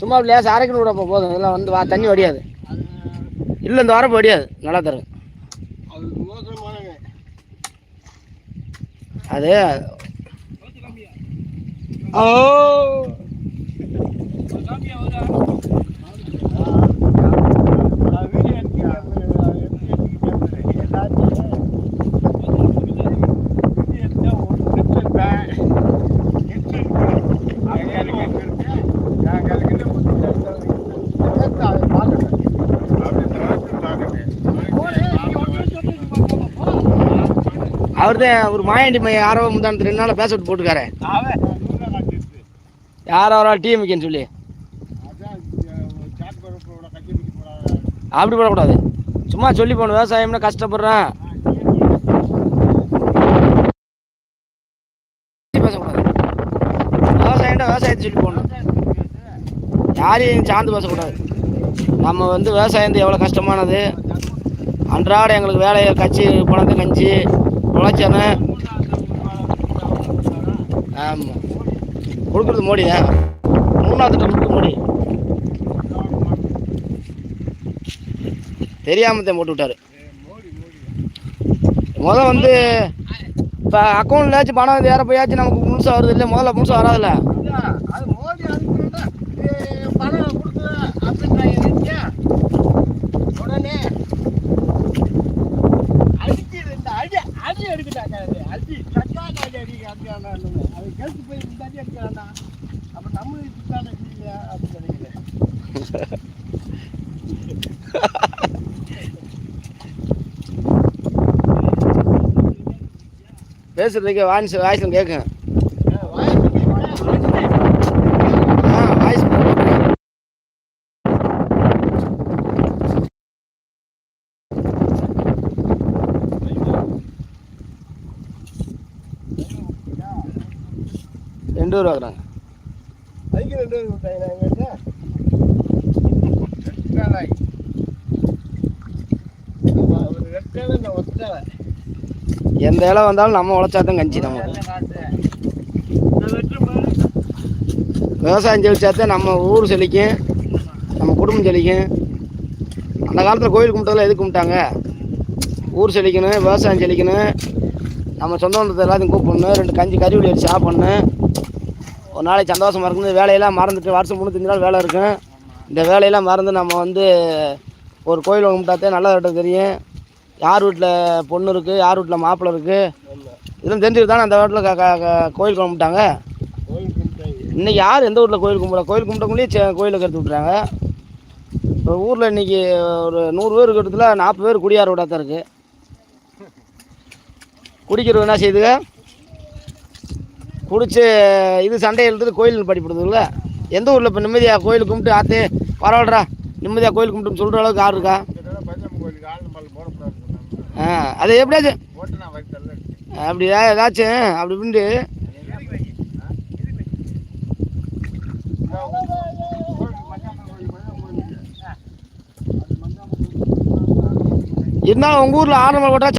சும்மா அப்படி லேசா அரைக்கணும் விட போதும். இதெல்லாம் வந்து வா தண்ணி வடியாது. இல்லை இந்த வரப்பு வடியாது. நல்லா தரும். அது ஓ. அவர் தான் ஒரு மாயாண்டி மையம் யாரோ முந்தானத்து ரெண்டு நாள் பேச விட்டு போட்டுக்காரு யாரோ ஒரு டிஎம்கேன்னு சொல்லி அப்படி போடக்கூடாது. சும்மா சொல்லி போகணும். விவசாயம்னா கஷ்டப்படுறேன். பேசக்கூடாது. விவசாயம்னா விவசாயத்தை சொல்லி போகணும். யாரையும் சார்ந்து பேசக்கூடாது. நம்ம வந்து விவசாயம் எவ்வளோ கஷ்டமானது. அன்றாட எங்களுக்கு வேலையை கச்சி பணத்தை கஞ்சி. உழைச்சனு ஆமாம் கொடுக்குறது மோடி தான். மூணாவது கொடுக்குறது மோடி. தெரியாமல் தான் போட்டு விட்டாரு. முதல் வந்து இப்போ அக்கௌண்ட்லாச்சும் பணம் வந்து போயாச்சும் நமக்கு முழுசாக வருது இல்லை முதல்ல முழுசாக வராதுல்ல? அது பணம் கொடுத்து கேட்டு போய் இந்த அடி அடிக்கிறானா அப்போ நம்மளுக்கு சிக்கான இல்லை அப்படின்னு நினைக்கிறேன். பேசுறதுக்கு வாய்ஸ் வாய்ஸும் கேட்கும் வயசுக்கு ஆ வாய்ஸ் ரெண்டு பேர் வாங்குறாங்க அதுக்கு ரெண்டு பேர் விட்டாங்க எங்கிட்ட ரெட்டாளாய் ஒரு ரெட்டாளை நான் ஒத்தாளை எந்த இலை வந்தாலும் நம்ம உழைச்சா தான் கஞ்சி நம்ம விவசாயம் செழிச்சாத்தான் நம்ம ஊர் செழிக்கும் நம்ம குடும்பம் செழிக்கும். அந்த காலத்தில் கோயில் கும்பிட்டதில் எதுக்கு கும்பிட்டாங்க? ஊர் செழிக்கணும் விவசாயம் செழிக்கணும். நம்ம சொந்த பந்தத்தை எல்லாத்தையும் கூப்பிடணும் ரெண்டு கஞ்சி கறி வழி அடிச்சு சாப்பிட்ணும். ஒரு நாளைக்கு சந்தோஷமாக இருக்குது வேலையெல்லாம் மறந்துட்டு வருஷம் முந்நூற்றஞ்சு நாள் வேலை இருக்கும் இந்த வேலையெல்லாம் மறந்து நம்ம வந்து ஒரு கோயில் கும்பிட்டாத்தே நல்ல இடம் தெரியும். யார் வீட்டில் பொண்ணு இருக்குது யார் வீட்டில் மாப்பிள்ளை இருக்குது இதெல்லாம் தெரிஞ்சுட்டு தானே அந்த வீட்டில் க க- கோயில் கும்பிட்டாங்க இன்றைக்கி யார் எந்த ஊரில் கோயில் கும்பிட கோயில் கும்பிட்டவங்களே கோயிலுக்கு எடுத்து விட்றாங்க இப்போ ஊரில் இன்னைக்கு ஒரு நூறு பேர் இருக்கிறதுல நாற்பது பேர் குடியார விடாத தான் இருக்குது குடிக்கிறது என்ன செய்யுதுங்க? குடிச்சு இது சண்டை எழுதுட்டு கோயில் படிப்படுதுல்ல? எந்த ஊரில் இப்போ நிம்மதியாக கோயில் கும்பிட்டு ஆத்து பரவாயில்லடா நிம்மதியாக கோயில் கும்பிட்டுன்னு சொல்கிற அளவுக்கு யார் இருக்கா? ஆ அது எப்படியாச்சும் போட்டு நான் வயிற்று அப்படி ஏ- ஏதாச்சும் அப்படி இப்படின்ட்டு இருந்தாலும் உங்கள் ஊரில் ஆரம்ப போட்டால்